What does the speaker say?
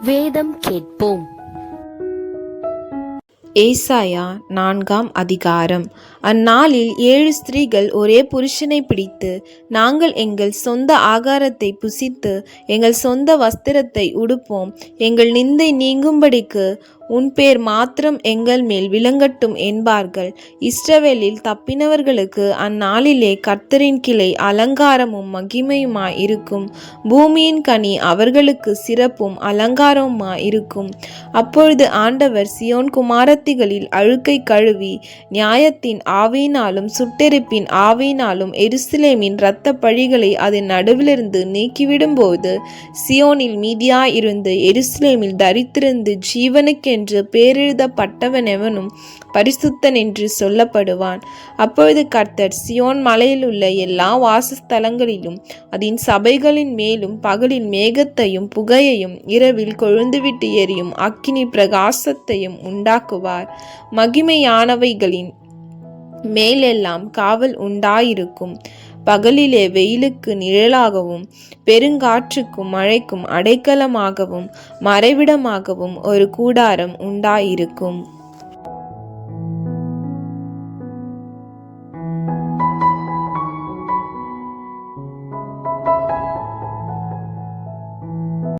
வேதம் கேட்போம். ஏசாயா நான்காம் அதிகாரம். அந்நாளில் ஏழு ஸ்திரீகள் ஒரே புருஷனை பிடித்து நாங்கள் எங்கள் சொந்த ஆகாரத்தை புசித்து எங்கள் சொந்த வஸ்திரத்தை உடுப்போம். எங்கள் நிந்தை நீங்கும்படிக்கு உன் பேர் மாத்திரம் எங்கள் மேல் விளங்கட்டும் என்பார்கள். இஸ்ரவேலில் தப்பினவர்களுக்கு அந்நாளிலே கர்த்தரின் கிளை அலங்காரமும் மகிமையுமாய் இருக்கும் பூமியின் கனி அவர்களுக்கு சிறப்பும் அலங்காரமுமாய் இருக்கும் அப்பொழுது ஆண்டவர் சியோன் குமாரத்திகளில் அழுக்கை கழுவி நியாயத்தின் ஆவியினாலும் சுட்டெரிப்பின் ஆவியினாலும் எருசலேமின் இரத்த பழிகளை அதன் நடுவிலிருந்து நீக்கிவிடும்போது சியோனில் மீதியாயிருந்து எருசலேமில் தரித்திருந்து ஜீவனுக்கென்று பேரெழுதப்பட்டவனெவனும் பரிசுத்தன் என்று சொல்லப்படுவான். அப்பொழுது கர்த்தர் சியோன் மலையில் உள்ள எல்லா வாசஸ்தலங்களிலும் அதன் சபைகளின் மேலும் பகலில் மேகத்தையும் புகையையும் இரவில் கொழுந்துவிட்டு எரியும் அக்கினி பிரகாசத்தையும் உண்டாக்குவார். மகிமையானவைகளின் மேலெல்லாம் காவல் உண்டாயிருக்கும். பகலிலே வெயிலுக்கு நிழலாகவும் பெருங்காற்றுக்கும் மழைக்கும் அடைக்கலமாகவும் மறைவிடமாகவும் ஒரு கூடாரம் உண்டாயிருக்கும்.